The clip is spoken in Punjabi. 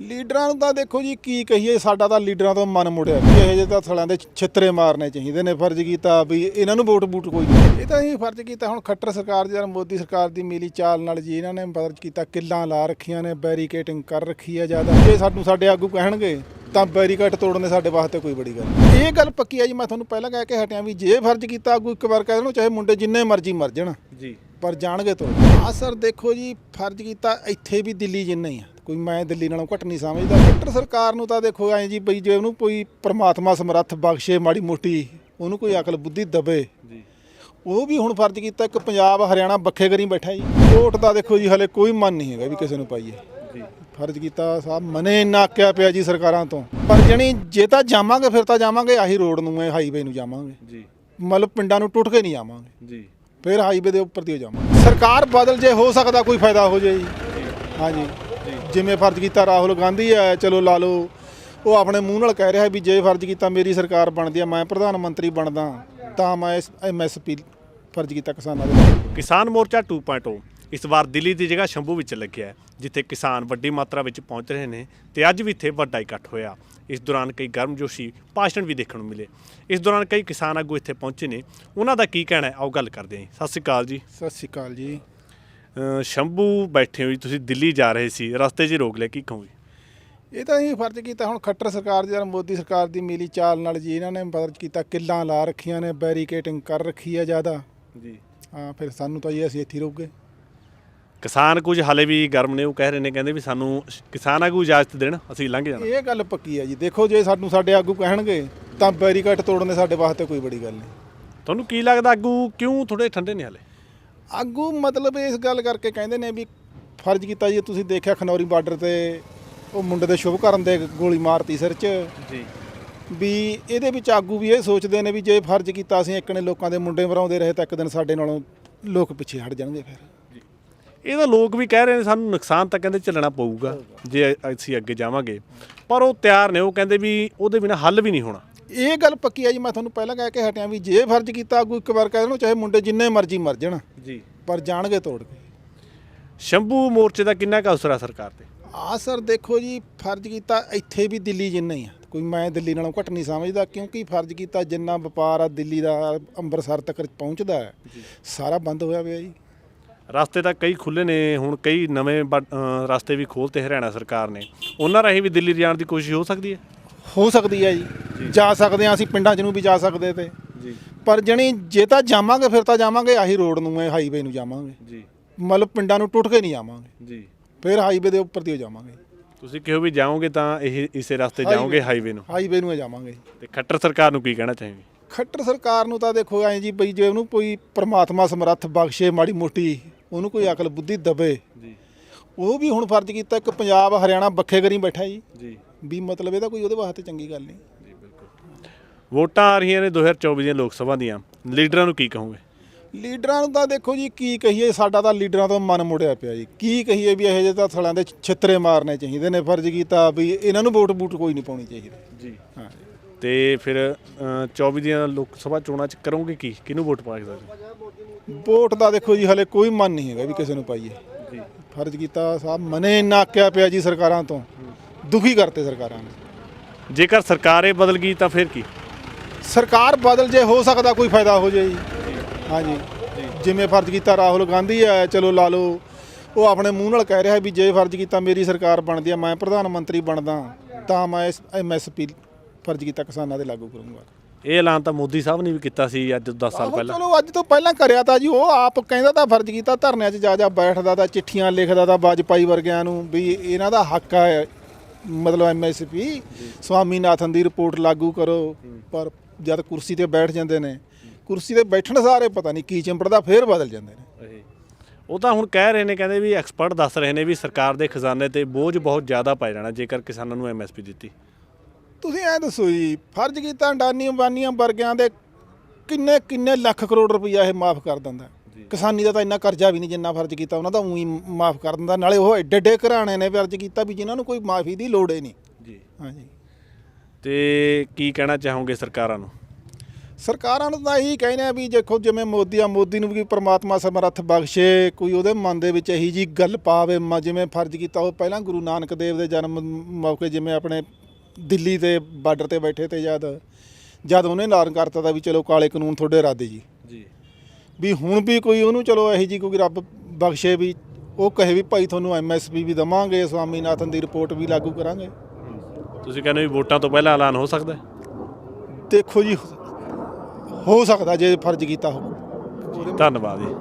ਲੀਡਰਾਂ ਨੂੰ ਤਾਂ ਦੇਖੋ ਜੀ ਕੀ ਕਹੀਏ ਸਾਡਾ ਤਾਂ ਲੀਡਰਾਂ ਤੋਂ ਮਨ ਮੁੜਿਆ ਵੀ ਇਹ ਜਿਹੇ ਤਾਂ ਥਲਾਂ ਦੇ ਛਿੱਤਰੇ ਮਾਰਨੇ ਚਾਹੀਦੇ ਨੇ ਫਰਜ਼ ਕੀਤਾ ਵੀ ਇਹਨਾਂ ਨੂੰ ਵੋਟ ਬੂਟ ਕੋਈ ਨਹੀਂ। ਇਹ ਤਾਂ ਹੀ ਫਰਜ਼ ਕੀਤਾ ਹੁਣ ਖੱਟਰ ਸਰਕਾਰ ਜਾਂ ਮੋਦੀ ਸਰਕਾਰ ਦੀ ਮਿਲੀ ਚਾਲ ਨਾਲ ਜੀ ਇਹਨਾਂ ਨੇ ਫਰਜ਼ ਕੀਤਾ ਕਿੱਲਾਂ ਲਾ ਰੱਖੀਆਂ ਨੇ ਬੈਰੀਕੇਟਿੰਗ ਕਰ ਰੱਖੀ ਹੈ ਜ਼ਿਆਦਾ। ਜੇ ਸਾਨੂੰ ਸਾਡੇ ਆਗੂ ਕਹਿਣਗੇ ਤਾਂ ਬੈਰੀਕੇਡ ਤੋੜਨੇ ਸਾਡੇ ਵਾਸਤੇ ਕੋਈ ਬੜੀ ਗੱਲ। ਇਹ ਗੱਲ ਪੱਕੀ ਹੈ ਜੀ ਮੈਂ ਤੁਹਾਨੂੰ ਪਹਿਲਾਂ ਕਹਿ ਕੇ ਹਟਿਆ ਵੀ ਜੇ ਫਰਜ਼ ਕੀਤਾ ਆਗੂ ਇੱਕ ਵਾਰ ਕਹਿ ਦੇਣ ਚਾਹੇ ਮੁੰਡੇ ਜਿੰਨੇ ਮਰਜ਼ੀ ਮਰ ਜਾਣ ਜੀ। ਪਰ ਜਾਣਗੇ ਤੋਂ ਆ ਸਰ ਦੇਖੋ ਜੀ ਫਰਜ਼ ਕੀਤਾ ਇੱਥੇ ਵੀ ਦਿੱਲੀ ਜਿੰਨਾ ਹੀ ਆ। ਕੋਈ ਮੈਂ ਦਿੱਲੀ ਨਾਲੋਂ ਘੱਟ ਨਹੀਂ ਸਮਝਦਾ। ਸੈਂਟਰ ਸਰਕਾਰ ਨੂੰ ਤਾਂ ਦੇਖੋ ਐਂ ਜੀ ਬਈ ਜੇ ਉਹਨੂੰ ਕੋਈ ਪ੍ਰਮਾਤਮਾ ਸਮਰੱਥ ਬਖਸ਼ੇ ਮਾੜੀ ਮੋਟੀ ਉਹਨੂੰ ਕੋਈ ਅਕਲ ਬੁੱਧੀ ਦਵੇ। ਜੀ। ਉਹ ਵੀ ਹੁਣ ਫਰਜ਼ ਕੀਤਾ ਇੱਕ ਪੰਜਾਬ ਹਰਿਆਣਾ ਬੱਖੇ ਕਰੀ ਬੈਠਾ ਜੀ। ਵੋਟ ਦਾ ਦੇਖੋ ਜੀ ਹਲੇ ਕੋਈ ਮਨ ਨਹੀਂ ਹੈਗਾ ਵੀ ਕਿਸੇ ਨੂੰ ਪਾਈਏ। ਜੀ। ਫਰਜ਼ ਕੀਤਾ ਸਾਹਿਬ ਮਨੇ ਨਾਕਿਆ ਪਿਆ ਜੀ ਸਰਕਾਰਾਂ ਤੋਂ। ਪਰ ਜਣੀ ਜੇ ਤਾਂ ਜਾਵਾਂਗੇ ਫਿਰ ਤਾਂ ਜਾਵਾਂਗੇ ਆਹੀ ਰੋਡ ਨੂੰ ਇਹ ਹਾਈਵੇ ਨੂੰ ਜਾਵਾਂਗੇ। ਜੀ। ਮਤਲਬ ਪਿੰਡਾਂ ਨੂੰ ਟੁੱਟ ਕੇ ਨਹੀਂ ਜਾਵਾਂਗੇ ਜੀ। ਫਿਰ ਹਾਈਵੇ ਦੇ ਉੱਪਰ ਦੀ ਹੋ ਜਾਵਾਂਗੇ। ਸਰਕਾਰ ਬਦਲ ਜੇ ਹੋ ਸਕਦਾ ਕੋਈ ਫਾਇਦਾ ਹੋ ਜਾਏ ਜੀ। ਹਾਂਜੀ। ਜਿਵੇਂ ਫਰਜ਼ ਕੀਤਾ ਰਾਹੁਲ ਗਾਂਧੀ ਹੈ ਚਲੋ ਲਾ ਲਓ। ਉਹ ਆਪਣੇ ਮੂੰਹ ਨਾਲ ਕਹਿ ਰਿਹਾ ਵੀ ਜੇ ਫਰਜ਼ ਕੀਤਾ ਮੇਰੀ ਸਰਕਾਰ ਬਣਦੀ ਆ ਮੈਂ ਪ੍ਰਧਾਨ ਮੰਤਰੀ ਬਣਦਾ ਤਾਂ ਮੈਂ ਐਮਐਸਪੀ ਫਰਜ਼ ਕੀਤਾ ਕਿਸਾਨਾਂ ਦੇ ਕਿਸਾਨ ਮੋਰਚਾ 2.0 ਇਸ ਵਾਰ ਦਿੱਲੀ ਦੀ ਜਗ੍ਹਾ ਸ਼ੰਭੂ ਵਿੱਚ ਲੱਗਿਆ ਜਿੱਥੇ ਕਿਸਾਨ ਵੱਡੀ ਮਾਤਰਾ ਵਿੱਚ ਪਹੁੰਚ ਰਹੇ ਨੇ ਤੇ ਅੱਜ ਵੀ ਇੱਥੇ ਵੱਡਾ ਇਕੱਠ ਹੋਇਆ। ਇਸ ਦੌਰਾਨ ਕਈ ਗਰਮਜੋਸ਼ੀ ਭਾਸ਼ਣ ਵੀ ਦੇਖਣ ਨੂੰ ਮਿਲੇ। ਇਸ ਦੌਰਾਨ ਕਈ ਕਿਸਾਨ ਆਗੂ ਇੱਥੇ ਪਹੁੰਚੇ ਨੇ। ਉਹਨਾਂ ਦਾ ਕੀ ਕਹਿਣਾ ਹੈ? ਆਓ ਗੱਲ ਕਰਦੇ ਹਾਂ। ਸਤਿ ਸ਼੍ਰੀ ਅਕਾਲ ਜੀ। ਸਤਿ ਸ਼੍ਰੀ ਅਕਾਲ ਜੀ। ਸ਼ੰਭੂ ਬੈਠੇ ਹੋ ਜੀ ਤੁਸੀਂ ਦਿੱਲੀ ਜਾ ਰਹੇ ਸੀ ਰਸਤੇ 'ਚ ਹੀ ਰੋਕ ਲਿਆ ਕੀ ਕਹੋਗੇ? ਇਹ ਤਾਂ ਹੀ ਫਰਜ਼ ਕੀਤਾ ਹੁਣ ਖੱਟਰ ਸਰਕਾਰ ਜਾਂ ਮੋਦੀ ਸਰਕਾਰ ਦੀ ਮਿਲੀ ਚਾਲ ਨਾਲ ਜੀ ਇਹਨਾਂ ਨੇ ਫਰਜ਼ ਕੀਤਾ ਕਿੱਲਾਂ ਲਾ ਰੱਖੀਆਂ ਨੇ ਬੈਰੀਕੇਟਿੰਗ ਕਰ ਰੱਖੀ ਹੈ ਜ਼ਿਆਦਾ। ਜੀ। ਹਾਂ ਫਿਰ ਸਾਨੂੰ ਤਾਂ ਜੀ ਅਸੀਂ ਇੱਥੇ ਹੀ ਰਹੋਗੇ ਕਿਸਾਨ ਕੁਝ ਹਾਲੇ ਵੀ ਗਰਮ ਨੇ ਉਹ ਕਹਿ ਰਹੇ ਨੇ ਕਹਿੰਦੇ ਵੀ ਸਾਨੂੰ ਕਿਸਾਨ ਆਗੂ ਇਜਾਜ਼ਤ ਦੇਣ ਅਸੀਂ ਲੰਘ ਜਾਣਾ। ਇਹ ਗੱਲ ਪੱਕੀ ਹੈ ਜੀ ਦੇਖੋ ਜੇ ਸਾਨੂੰ ਸਾਡੇ ਆਗੂ ਕਹਿਣਗੇ ਤਾਂ ਬੈਰੀਕੇਡ ਤੋੜਨੇ ਸਾਡੇ ਵਾਸਤੇ ਕੋਈ ਬੜੀ ਗੱਲ ਨਹੀਂ। ਤੁਹਾਨੂੰ ਕੀ ਲੱਗਦਾ ਆਗੂ ਕਿਉਂ ਥੋੜੇ ਠੰਡੇ ਨੇ ਹਾਲੇ? ਆਗੂ ਮਤਲਬ ਇਸ ਗੱਲ ਕਰਕੇ ਕਹਿੰਦੇ ਨੇ ਵੀ ਫਰਜ਼ ਕੀਤਾ ਜੀ ਤੁਸੀਂ ਦੇਖਿਆ ਖਨੌਰੀ ਬਾਰਡਰ ਤੇ ਉਹ ਮੁੰਡੇ ਦੇ ਸ਼ੁਭ ਕਰਨ ਦੇ ਗੋਲੀ ਮਾਰਤੀ ਸਿਰ 'ਚ। ਜੀ। ਵੀ ਇਹਦੇ ਵਿੱਚ ਆਗੂ ਵੀ ਇਹ ਸੋਚਦੇ ਨੇ ਵੀ ਜੇ ਫਰਜ਼ ਕੀਤਾ ਅਸੀਂ ਇੱਕ ਨੇ ਲੋਕਾਂ ਦੇ ਮੁੰਡੇ ਮਰਾਉਂਦੇ ਰਹੇ ਤਾਂ ਇੱਕ ਦਿਨ ਸਾਡੇ ਨਾਲੋਂ ਲੋਕ ਪਿੱਛੇ ਹਟ ਜਾਣਗੇ ਫਿਰ। ਇਹ ਤਾਂ ਲੋਕ ਵੀ ਕਹਿ ਰਹੇ ਨੇ ਸਾਨੂੰ ਨੁਕਸਾਨ ਤਾਂ ਕਹਿੰਦੇ ਝੱਲਣਾ ਪਊਗਾ ਜੇ ਅਸੀਂ ਅੱਗੇ ਜਾਵਾਂਗੇ। ਪਰ ਉਹ ਤਿਆਰ ਨੇ ਉਹ ਕਹਿੰਦੇ ਵੀ ਉਹਦੇ ਬਿਨਾ ਹੱਲ ਵੀ ਨਹੀਂ ਹੋਣਾ। ਇਹ ਗੱਲ ਪੱਕੀ ਹੈ ਜੀ ਮੈਂ ਤੁਹਾਨੂੰ ਪਹਿਲਾਂ ਕਹਿ ਕੇ ਹਟਿਆ ਵੀ ਜੇ ਫਰਜ਼ ਕੀਤਾ ਆਗੂ ਇੱਕ ਵਾਰ ਕਹਿ ਦੇਣ ਚਾਹੇ ਮੁੰਡੇ ਜਿੰਨੇ ਮਰਜ਼ੀ ਮਰ ਜਾਣ ਜੀ। ਪਰ ਜਾਣਗੇ ਤੋੜ ਕੇ। ਸ਼ੰਭੂ ਮੋਰਚੇ ਦਾ ਕਿੰਨਾ ਕੁ ਅਸਰ ਆ ਸਰਕਾਰ ਤੇ? ਆ ਸਰ ਦੇਖੋ ਜੀ ਫਰਜ਼ ਕੀਤਾ ਇੱਥੇ ਵੀ ਦਿੱਲੀ ਜਿੰਨਾ ਹੀ ਆ। ਕੋਈ ਮੈਂ ਦਿੱਲੀ ਨਾਲੋਂ ਘੱਟ ਨਹੀਂ ਸਮਝਦਾ ਕਿਉਂਕਿ ਫਰਜ਼ ਕੀਤਾ ਜਿੰਨਾ ਵਪਾਰ ਆ ਦਿੱਲੀ ਦਾ ਅੰਮ੍ਰਿਤਸਰ ਤੱਕ ਪਹੁੰਚਦਾ ਹੈ। ਸਾਰਾ ਬੰਦ ਹੋਇਆ ਪਿਆ ਜੀ। ਰਸਤੇ ਤਾਂ ਕਈ ਖੁੱਲੇ ਨੇ ਹੁਣ ਕਈ ਨਵੇਂ ਰਸਤੇ ਵੀ ਖੋਲਤੇ ਹਰਿਆਣਾ ਸਰਕਾਰ ਨੇ। ਉਹਨਾਂ ਰਾਹੀਂ ਵੀ ਦਿੱਲੀ ਜਾਣ ਦੀ ਕੋਸ਼ਿਸ਼ ਹੋ ਸਕਦੀ ਹੈ? ਹੋ ਸਕਦੀ ਹੈ ਜੀ। ਜਾ। ਸਕਦੇ ਆ ਅਸੀਂ ਪਿੰਡਾਂ 'ਚ ਨੂੰ ਵੀ ਜਾ ਸਕਦੇ ਤੇ। ਜੀ। ਪਰ ਜਣੀ ਜੇ ਤਾਂ ਜਾਵਾਂਗੇ ਫਿਰ ਤਾਂ ਜਾਵਾਂਗੇ ਆਹੀ ਰੋਡ ਨੂੰ ਇਹ ਹਾਈਵੇ ਨੂੰ ਜਾਵਾਂਗੇ। ਜੀ। ਮਤਲਬ ਪਿੰਡਾਂ ਨੂੰ ਟੁੱਟ ਕੇ ਨਹੀਂ ਜਾਵਾਂਗੇ। ਜੀ। ਫਿਰ ਹਾਈਵੇ ਦੇ ਉੱਪਰ ਦੀ ਹੋ ਜਾਵਾਂਗੇ। ਤੁਸੀਂ ਕਿਹੋ ਵੀ ਜਾਓਗੇ ਤਾਂ ਇਹ ਇਸੇ ਰਸਤੇ ਜਾਓਗੇ ਹਾਈਵੇ ਨੂੰ? ਹਾਈਵੇ ਨੂੰ ਹੀ ਜਾਵਾਂਗੇ। ਤੇ ਖੱਟਰ ਸਰਕਾਰ ਨੂੰ ਕੀ ਕਹਿਣਾ ਚਾਹੀਏ ਖੱਟਰ ਸਰਕਾਰ ਨੂੰ ਤਾਂ ਦੇਖੋ ਐਂ ਜੀ ਬਈ ਜੇ ਉਹਨੂੰ ਕੋਈ ਪ੍ਰਮਾਤਮਾ ਸਮਰੱਥ ਬਖਸ਼ੇ ਮਾੜੀ ਮੋਟੀ ਉਹਨੂੰ ਕੋਈ ਅਕਲ ਬੁੱਧੀ ਦਵੇ। ਜੀ। ਉਹ ਵੀ ਹੁਣ ਫਰਜ਼ ਕੀਤਾ ਇੱਕ ਪੰਜਾਬ ਹਰਿਆਣਾ ਬੱਖੇ ਕਰੀ ਬੈਠਾ ਜੀ। ਜੀ। ਵੀ ਮਤਲਬ ਇਹਦਾ ਕੋਈ ਉਹਦੇ ਵਾਸਤੇ ਚੰਗੀ ਗੱਲ ਨਹੀਂ। ਜੀ ਬਿਲਕੁਲ। ਵੋਟਾਂ ਆ ਰਹੀਆਂ ਨੇ 2024 ਦੀਆਂ ਲੋਕ ਸਭਾ ਦੀਆਂ। ਲੀਡਰਾਂ ਨੂੰ ਕੀ ਕਹੋਗੇ? ਲੀਡਰਾਂ ਨੂੰ ਤਾਂ ਦੇਖੋ ਜੀ ਕੀ ਕਹੀਏ ਸਾਡਾ ਤਾਂ ਲੀਡਰਾਂ ਤੋਂ ਮਨ ਮੁੜਿਆ ਪਿਆ ਜੀ। ਕੀ ਕਹੀਏ ਵੀ ਇਹੋ ਜਿਹੇ ਤਾਂ ਥਲਾਂ ਦੇ ਛਿੱਤਰੇ ਮਾਰਨੇ ਚਾਹੀਦੇ ਨੇ ਫਰਜ਼ ਕੀਤਾ ਵੀ ਇਹਨਾਂ ਨੂੰ ਵੋਟ ਬੂਟ ਕੋਈ ਨਹੀਂ ਪਾਉਣੀ ਚਾਹੀਦੀ। ਜੀ। ਹਾਂ। ਤੇ ਫਿਰ ਅ, 24 ਦੀਆਂ ਲੋਕ ਸਭਾ ਚੋਣਾਂ ਚ ਕਰੋਗੇ ਕੀ? ਕਿਹਨੂੰ ਵੋਟ ਪਾ ਸਕਦੇ ਵੋਟ ਦਾ ਦੇਖੋ ਜੀ ਹਲੇ ਕੋਈ ਮਨ ਨਹੀਂ ਹੈਗਾ ਵੀ ਕਿਸੇ ਨੂੰ ਪਾਈਏ। ਜੀ। ਫਰਜ਼ ਕੀਤਾ ਸਾਹਿਬ ਮਨੇ ਨਾਕਿਆ ਪਿਆ ਜੀ ਸਰਕਾਰਾਂ ਤੋਂ ਦੁਖੀ ਕਰਤੇ ਸਰਕਾਰਾਂ ਨੇ। ਜੇਕਰ ਸਰਕਾਰ ਇਹ ਬਦਲ ਗਈ ਤਾਂ ਫਿਰ ਕੀ? ਸਰਕਾਰ ਬਦਲ ਜੇ ਹੋ ਸਕਦਾ ਕੋਈ ਫਾਇਦਾ ਹੋ ਜਾਏ ਜੀ। ਹਾਂਜੀ। ਜਿਵੇਂ ਫਰਜ਼ ਕੀਤਾ ਰਾਹੁਲ ਗਾਂਧੀ ਹੈ ਚਲੋ ਲਾ ਲਓ ਉਹ ਆਪਣੇ ਮੂੰਹ ਨਾਲ ਕਹਿ ਰਿਹਾ ਵੀ ਜੇ ਫਰਜ਼ ਕੀਤਾ ਮੇਰੀ ਸਰਕਾਰ ਬਣਦੀ ਆ ਮੈਂ ਪ੍ਰਧਾਨ ਮੰਤਰੀ ਬਣਦਾ ਤਾਂ ਮੈਂ ਐਮਐਸਪੀ ਫਰਜ਼ ਕੀਤਾ ਕਿਸਾਨਾਂ ਦੇ ਲਾਗੂ ਕਰੂੰਗਾ। ਇਹ ਐਲਾਨ ਤਾਂ ਮੋਦੀ ਸਾਹਿਬ ਨੇ ਵੀ ਕੀਤਾ ਸੀ ਅੱਜ 10 ਸਾਲ ਆਹੋ, ਪਹਿਲਾਂ। ਚਲੋ ਅੱਜ ਤੋਂ ਪਹਿਲਾਂ ਕਰਿਆ ਤਾਂ ਜੀ ਉਹ ਆਪ ਕਹਿੰਦਾ ਤਾਂ ਫਰਜ਼ ਕੀਤਾ ਧਰਨਿਆਂ 'ਚ ਜਾ ਜਾ ਬੈਠਦਾ ਤਾਂ ਚਿੱਠੀਆਂ ਲਿਖਦਾ ਤਾਂ ਵਾਜਪਾਈ ਵਰਗਿਆਂ ਨੂੰ ਵੀ ਇਹਨਾਂ ਦਾ ਹੱਕ ਹੈ ਮਤਲਬ ਐਮਐਸਪੀ ਸਵਾਮੀਨਾਥਨ ਦੀ ਰਿਪੋਰਟ ਲਾਗੂ ਕਰੋ ਪਰ ਜਦ ਕੁਰਸੀ ਤੇ ਬੈਠ ਜਾਂਦੇ ਨੇ ਕੁਰਸੀ ਤੇ ਬੈਠਣ ਸਾਰੇ ਪਤਾ ਨਹੀਂ ਕੀ ਚਿੰਬੜਦਾ ਫੇਰ ਬਦਲ ਜਾਂਦੇ ਨੇ। ਉਹ। ਤਾਂ ਹੁਣ ਕਹਿ ਰਹੇ ਨੇ ਕਹਿੰਦੇ ਵੀ ਐਕਸਪਰਟ ਦੱਸ ਰਹੇ ਨੇ ਵੀ ਸਰਕਾਰ ਦੇ ਖਜ਼ਾਨੇ ਤੇ ਬੋਝ ਬਹੁਤ ਜ਼ਿਆਦਾ ਪੈ ਜਾਣਾ ਜੇਕਰ ਕਿਸਾਨਾਂ ਨੂੰ ਐਮਐਸਪੀ ਦਿੱਤੀ। ਤੁਸੀਂ ਐ ਦੱਸੋ ਜੀ ਫਰਜ਼ ਕੀਤਾ ਅੰਡਾਨੀ ਅੰਬਾਨੀਆਂ ਵਰਗਿਆਂ ਦੇ ਕਿੰਨੇ ਕਿੰਨੇ ਲੱਖ ਕਰੋੜ ਰੁਪਈਆ ਇਹ ਮਾਫ ਕਰ ਦਿੰਦਾ। ਕਿਸਾਨੀ ਦਾ ਤਾਂ ਇੰਨਾ ਕਰਜ਼ਾ ਵੀ ਨਹੀਂ ਜਿੰਨਾ ਫਰਜ਼ ਕੀਤਾ ਉਹਨਾਂ ਦਾ ਉਹੀ ਮਾਫ ਕਰ ਦਿੰਦਾ। ਨਾਲੇ ਉਹ ਐਡੇ ਐਡੇ ਘਰਾਣੇ ਨੇ ਫਰਜ਼ ਕੀਤਾ ਵੀ ਜਿਨ੍ਹਾਂ ਨੂੰ ਕੋਈ ਮਾਫੀ ਦੀ ਲੋੜ ਹੀ ਨਹੀਂ। ਜੀ। ਹਾਂਜੀ। ਤੇ ਕੀ ਕਹਿਣਾ ਚਾਹੋਗੇ ਸਰਕਾਰਾਂ ਨੂੰ? ਸਰਕਾਰਾਂ ਨੂੰ ਤਾਂ ਇਹੀ ਕਹਿੰਦੇ ਆ ਵੀ ਦੇਖੋ ਜਿਵੇਂ ਮੋਦੀ ਆ ਮੋਦੀ ਨੂੰ ਵੀ ਪ੍ਰਮਾਤਮਾ ਸਮਰੱਥ ਬਖਸ਼ੇ ਕੋਈ ਉਹਦੇ ਮਨ ਦੇ ਵਿੱਚ ਇਹੀ ਜੀ ਗੱਲ ਪਾਵੇ ਮ- ਜਿਵੇਂ ਫਰਜ਼ ਕੀਤਾ ਉਹ ਪਹਿਲਾਂ ਗੁਰੂ ਨਾਨਕ ਦੇਵ ਦੇ ਜਨਮ ਮੌਕੇ ਜਿਵੇਂ ਆਪਣੇ ਦਿੱਲੀ ਤੇ ਬਾਰਡਰ ਤੇ ਬੈਠੇ ਤੇ ਜਦ ਜਦ ਉਹਨੇ ਐਲਾਨ ਕਰਤਾ ਤਾਂ ਵੀ ਚਲੋ ਕਾਲੇ ਕਾਨੂੰਨ ਤੁਹਾਡੇ ਰੱਦ ਜੀ। ਜੀ। ਵੀ ਹੁਣ ਵੀ ਕੋਈ ਉਹਨੂੰ ਚਲੋ ਇਹੀ ਜੀ ਕੋਈ ਰੱਬ ਬਖਸ਼ੇ ਵੀ ਉਹ ਕਹੇ ਵੀ ਭਾਈ ਤੁਹਾਨੂੰ ਐਮਐਸਪੀ ਵੀ ਦਵਾਂਗੇ ਸਵਾਮੀਨਾਥਨ ਦੀ ਰਿਪੋਰਟ ਵੀ ਲਾਗੂ ਕਰਾਂਗੇ। ਤੁਸੀਂ ਕਹਿੰਦੇ ਵੀ ਵੋਟਾਂ ਤੋਂ ਪਹਿਲਾਂ ਐਲਾਨ ਹੋ ਸਕਦਾ ਹੈ? ਦੇਖੋ ਜੀ ਹੋ ਸਕਦਾ ਜੇ ਫਰਜ਼ ਕੀਤਾ ਹੋ ਧੰਨਵਾਦ ਜੀ।